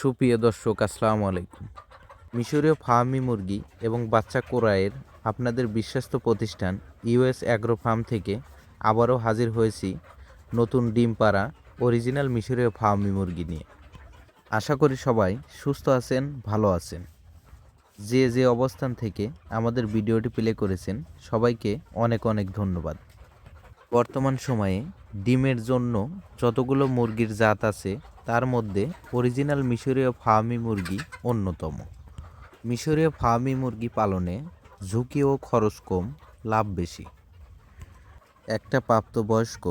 সুপ্রিয় দর্শক, আসসালামু আলাইকুম। মিশরীয় ফার্মি মুরগি এবং বাচ্চা কোরাইয়ের আপনাদের বিশ্বস্ত প্রতিষ্ঠান ইউএস অ্যাগ্রো ফার্ম থেকে আবারও হাজির হয়েছি নতুন ডিম পাড়া অরিজিনাল মিশরীয় ফার্মি মুরগি নিয়ে। আশা করি সবাই সুস্থ আছেন, ভালো আছেন। যে যে অবস্থান থেকে আমাদের ভিডিওটি প্লে করেছেন, সবাইকে অনেক অনেক ধন্যবাদ। বর্তমান সময়ে ডিমের জন্য যতগুলো মুরগির জাত আছে তার মধ্যে অরিজিনাল মিশরীয় ফার্মি মুরগি অন্যতম। মিশরীয় ফার্মি মুরগি পালনে ঝুঁকি ও খরচ কম, লাভ বেশি। একটা প্রাপ্তবয়স্ক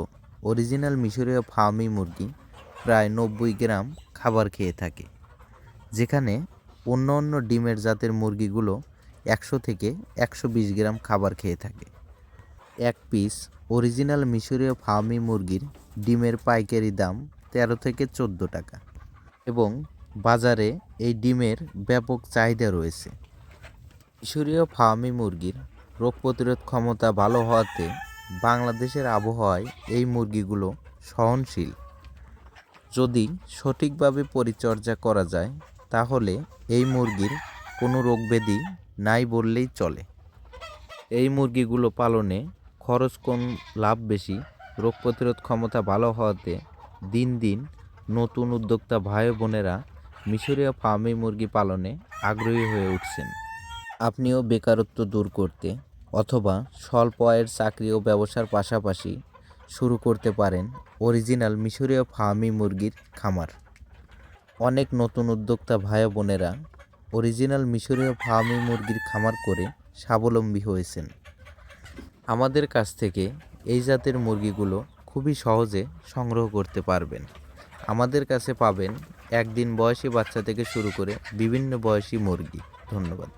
অরিজিনাল মিশরীয় ফার্মি মুরগি প্রায় নব্বই গ্রাম খাবার খেয়ে থাকে, যেখানে অন্য অন্য ডিমের জাতের মুরগিগুলো একশো থেকে একশো বিশ গ্রাম খাবার খেয়ে থাকে। এক পিস অরিজিনাল মিশরীয় ফার্মি মুরগির ডিমের পাইকারি দাম তেরো থেকে চোদ্দ টাকা। এবং বাজারে এই ডিমের ব্যাপক চাহিদা রয়েছে। মিশরীয় ফার্মি মুরগির রোগ প্রতিরোধ ক্ষমতা ভালো হওয়াতে বাংলাদেশের আবহাওয়ায় এই মুরগিগুলো সহনশীল। যদি সঠিকভাবে পরিচর্যা করা যায়, তাহলে এই মুরগির কোনো রোগব্যাধি নাই বললেই চলে। এই মুরগিগুলো পালনে খরচ কম, লাভ বেশি, রোগ প্রতিরোধ ক্ষমতা ভালো হওয়াতে দিন দিন নতুন উদ্যোক্তা ভাই বোনেরা মিশরীয় ফার্মি মুরগি পালনে আগ্রহী হয়ে উঠছেন। আপনিও বেকারত্ব দূর করতে অথবা স্বল্প আয়ের চাকরি ও ব্যবসার পাশাপাশি শুরু করতে পারেন অরিজিনাল মিশরীয় ফার্মি মুরগির খামার। অনেক নতুন উদ্যোক্তা ভাই বোনেরা অরিজিনাল মিশরীয় ফার্মি মুরগির খামার করে স্বাবলম্বী হয়েছেন। আমাদের কাছ থেকে এই জাতের মুরগিগুলো খুবই সহজে সংগ্রহ করতে পারবেন। আমাদের কাছে পাবেন একদিন বয়সী বাচ্চা থেকে শুরু করে বিভিন্ন বয়সী মুরগি। ধন্যবাদ।